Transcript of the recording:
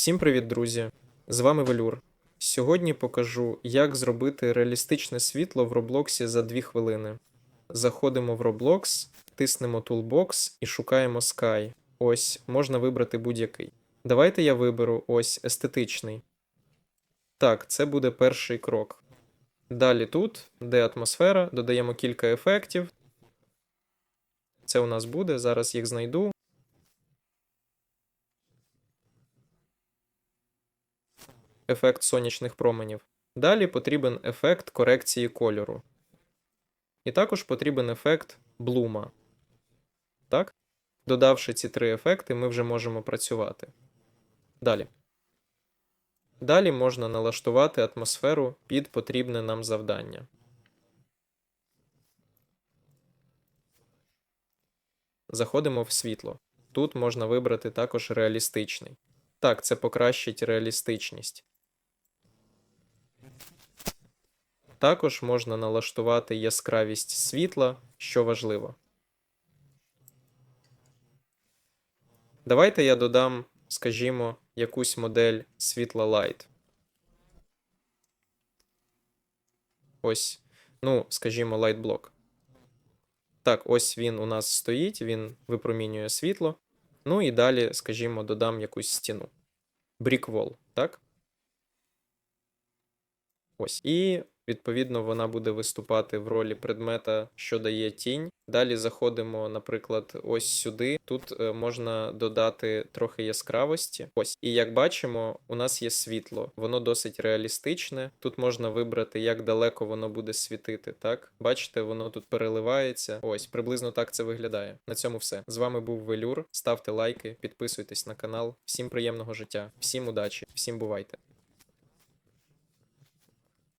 Всім привіт, друзі! З вами Велюр. Сьогодні покажу, як зробити реалістичне світло в Роблоксі за 2 хвилини. Заходимо в Roblox, тиснемо Toolbox і шукаємо Sky. Ось, можна вибрати будь-який. Давайте я виберу ось естетичний. Так, це буде перший крок. Далі тут, де атмосфера, додаємо кілька ефектів. Це у нас буде, зараз їх знайду. Ефект сонячних променів. Далі потрібен ефект корекції кольору. І також потрібен ефект блума. Так? Додавши ці три ефекти, ми вже можемо працювати. Далі. Далі можна налаштувати атмосферу під потрібне нам завдання. Заходимо в світло. Тут можна вибрати також реалістичний. Так, це покращить реалістичність. Також можна налаштувати яскравість світла, що важливо. Давайте я додам, скажімо, якусь модель світла Light. Ось, ну, скажімо, Light. Так, ось він у нас стоїть, він випромінює світло. Ну і далі, скажімо, додам якусь стіну. Wall, так? Ось. І відповідно вона буде виступати в ролі предмета, що дає тінь. Далі заходимо, наприклад, ось сюди. Тут е, можна додати трохи яскравості. Ось. І як бачимо, у нас є світло, воно досить реалістичне. Тут можна вибрати, як далеко воно буде світити. Так, бачите, воно тут переливається. Ось, приблизно так це виглядає. На цьому все. З вами був Велюр. Ставте лайки, підписуйтесь на канал. Всім приємного життя, всім удачі, всім бувайте.